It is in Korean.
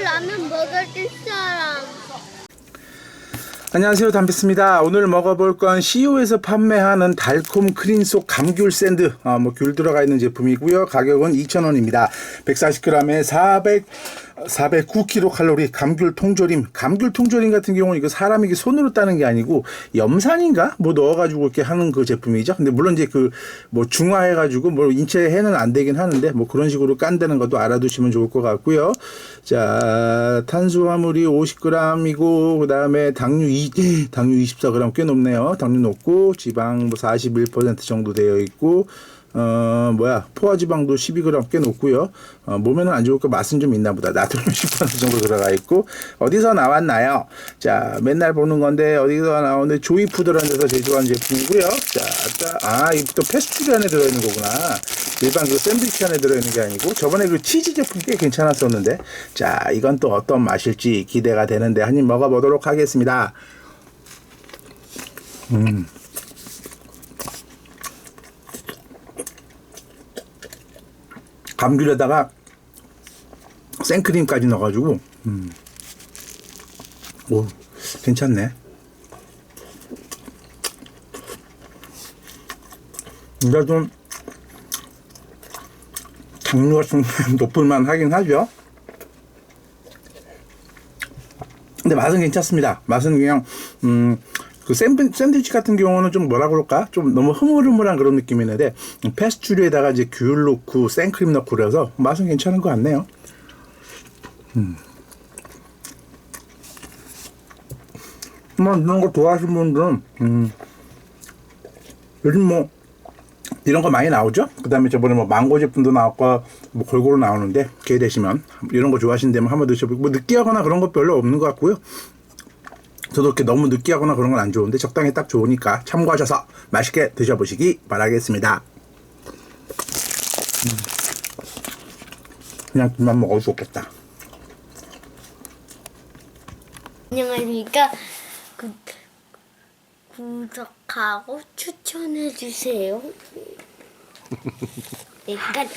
라면 먹을 사람. 안녕하세요. 담비스입니다. 오늘 먹어볼 건 CO에서 판매하는 달콤 크림 속 감귤 샌드. 어, 뭐귤 들어가 있는 제품이고요. 가격은 2,000원입니다. 140g에 400 409kcal 감귤 통조림. 감귤 통조림 같은 경우는 이거 사람이 이게 손으로 따는 게 아니고 염산인가? 뭐 넣어가지고 이렇게 하는 그 제품이죠. 근데 물론 이제 그 뭐 중화해가지고 뭐 인체에 해는 안 되긴 하는데 뭐 그런 식으로 깐다는 것도 알아두시면 좋을 것 같고요. 자 탄수화물이 50g이고 그 다음에 당류 2 당류 24g 꽤 높네요. 당류 높고 지방 뭐 41% 정도 되어 있고 어 뭐야 포화지방도 12g 꽤 높고요. 어, 몸에는 안 좋을까 맛은 좀 있나 보다. 나트륨 10% 정도 들어가 있고 어디서 나왔나요? 자 맨날 보는 건데 어디서 나오는데 조이푸드라는 데서 제조한 제품이고요. 자 아 이거 또 패스트리 안에 들어있는 거구나. 일반 그 샌드위치 안에 들어있는 게 아니고 저번에 그 치즈 제품 꽤 괜찮았었는데. 자 이건 또 어떤 맛일지 기대가 되는데 한 입 먹어보도록 하겠습니다 감귤에다가 생크림까지 넣어가지고 음. 오 괜찮네. 근데 좀 당류가 좀 높을만 하긴 하죠. 근데 맛은 괜찮습니다. 맛은 그냥 음, 그 샌드, 샌드위치 같은 경우는 좀 뭐라 그럴까? 좀 너무 흐물흐물한 그런 느낌이 있는데 페스츄리에다가 이제 귤 넣고 생크림 넣고 그래서 맛은 괜찮은 것 같네요. 음. 뭐 이런 거 좋아하시는 분들은 음. 요즘 뭐 이런 거 많이 나오죠? 그 다음에 저번에 뭐 망고 제품도 나왔고 뭐 골고루 나오는데 기회 되시면 이런 거 좋아하신다면 한번 드셔보고 뭐 느끼하거나 그런 거 별로 없는 것 같고요. 저도 이렇게 너무 느끼하거나 그런 건 안 좋은데 적당히 딱 좋으니까 참고하셔서 맛있게 드셔보시기 바라겠습니다. 음. 그냥 김만 먹을 수 없겠다. 안녕하십니까. 구, 구독하고 추천해 주세요. 네, 끝.